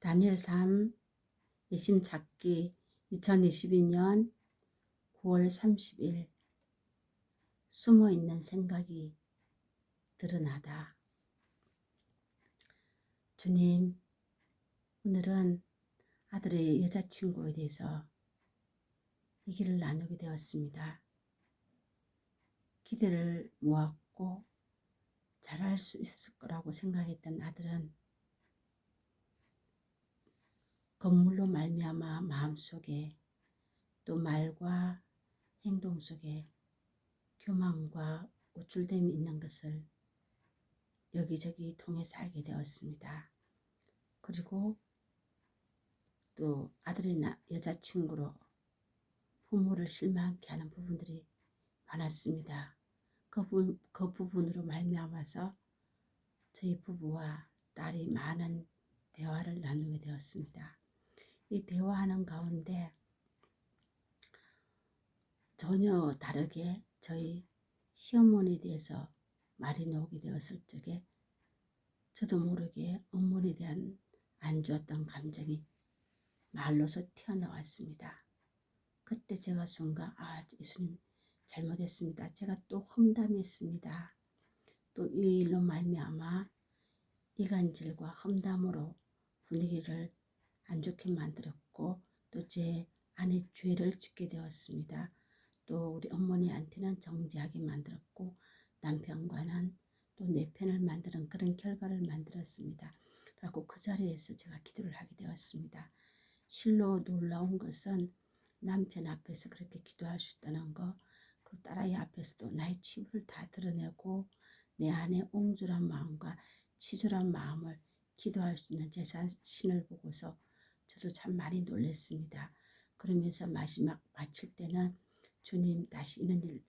다니엘 3 예심 찾기 2022년 9월 30일 숨어 있는 생각이 드러나다. 주님, 오늘은 아들의 여자친구에 대해서 얘기를 나누게 되었습니다. 기대를 모았고 잘할 수 있을 거라고 생각했던 아들은 건물로 말미암아 마음속에 또 말과 행동 속에 교만과 우쭐됨이 있는 것을 여기저기 통해서 알게 되었습니다. 그리고 또 아들의 나, 여자친구로 부모를 실망하게 하는 부분들이 많았습니다. 그, 부, 그 부분으로 말미암아서 저희 부부와 딸이 많은 대화를 나누게 되었습니다. 이 대화하는 가운데 전혀 다르게 저희 시어머니에 대해서 말이 나오게 되었을 적에 저도 모르게 어머니에 대한 안 좋았던 감정이 말로서 튀어나왔습니다. 그때 제가 순간 아 예수님 잘못했습니다. 제가 또 험담했습니다. 또 이 일로 말미암아 이간질과 험담으로 분위기를 안 좋게 만들었고 또 제 아내 죄를 짓게 되었습니다. 또 우리 어머니한테는 정지하게 만들었고 남편과는 또 내 편을 만드는 그런 결과를 만들었습니다. 라고 그 자리에서 제가 기도를 하게 되었습니다. 실로 놀라운 것은 남편 앞에서 그렇게 기도할 수 있다는 거 그리고 딸아이 앞에서도 나의 치부를 다 드러내고 내 안에 옹졸한 마음과 치졸한 마음을 기도할 수 있는 제 자신을 보고서 저도 참 많이 놀랐습니다. 그러면서 마지막 마칠 때는 주님 다시 이런 일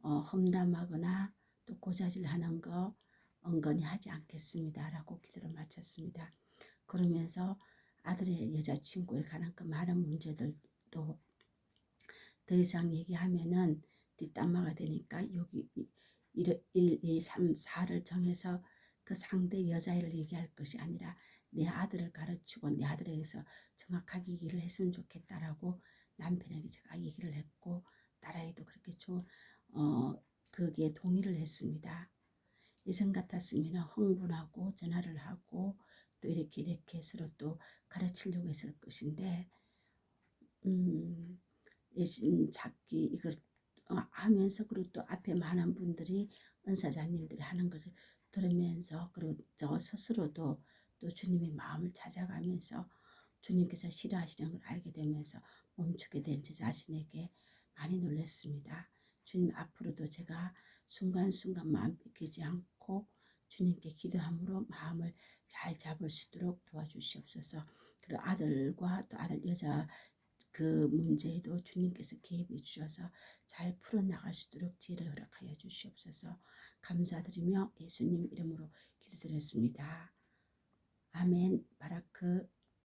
어, 험담하거나 또 고자질하는 거 은근히 하지 않겠습니다. 라고 기도를 마쳤습니다. 그러면서 아들의 여자친구에 관한 그 많은 문제들도 더 이상 얘기하면은 뒷담화가 되니까 여기 1, 2, 3, 4를 정해서 그 상대 여자애를 얘기할 것이 아니라 내 아들을 가르치고 내 아들에게서 정확하게 얘기를 했으면 좋겠다라고 남편에게 제가 얘기를 했고 딸아이도 그렇게 좀 어, 그게 동의를 했습니다. 예전 같았으면 흥분하고 전화를 하고 또 이렇게 이렇게 서로 또 가르치려고 했을 것인데 음, 예심 찾기 이걸 어, 하면서 그리고 또 앞에 많은 분들이 은사자님들이 하는 것을 들으면서 그리고 저 스스로도 또 주님의 마음을 찾아가면서 주님께서 싫어하시는 걸 알게 되면서 멈추게 된 제 자신에게 많이 놀랐습니다. 주님 앞으로도 제가 순간순간 마음 뺏기지 않고 주님께 기도함으로 마음을 잘 잡을 수 있도록 도와주시옵소서. 그리고 아들과 또 아들 여자 그 문제에도 주님께서 개입해 주셔서 잘 풀어나갈 수 있도록 지혜를 허락하여 주시옵소서. 감사드리며 예수님 이름으로 기도드렸습니다. 아멘. 바라크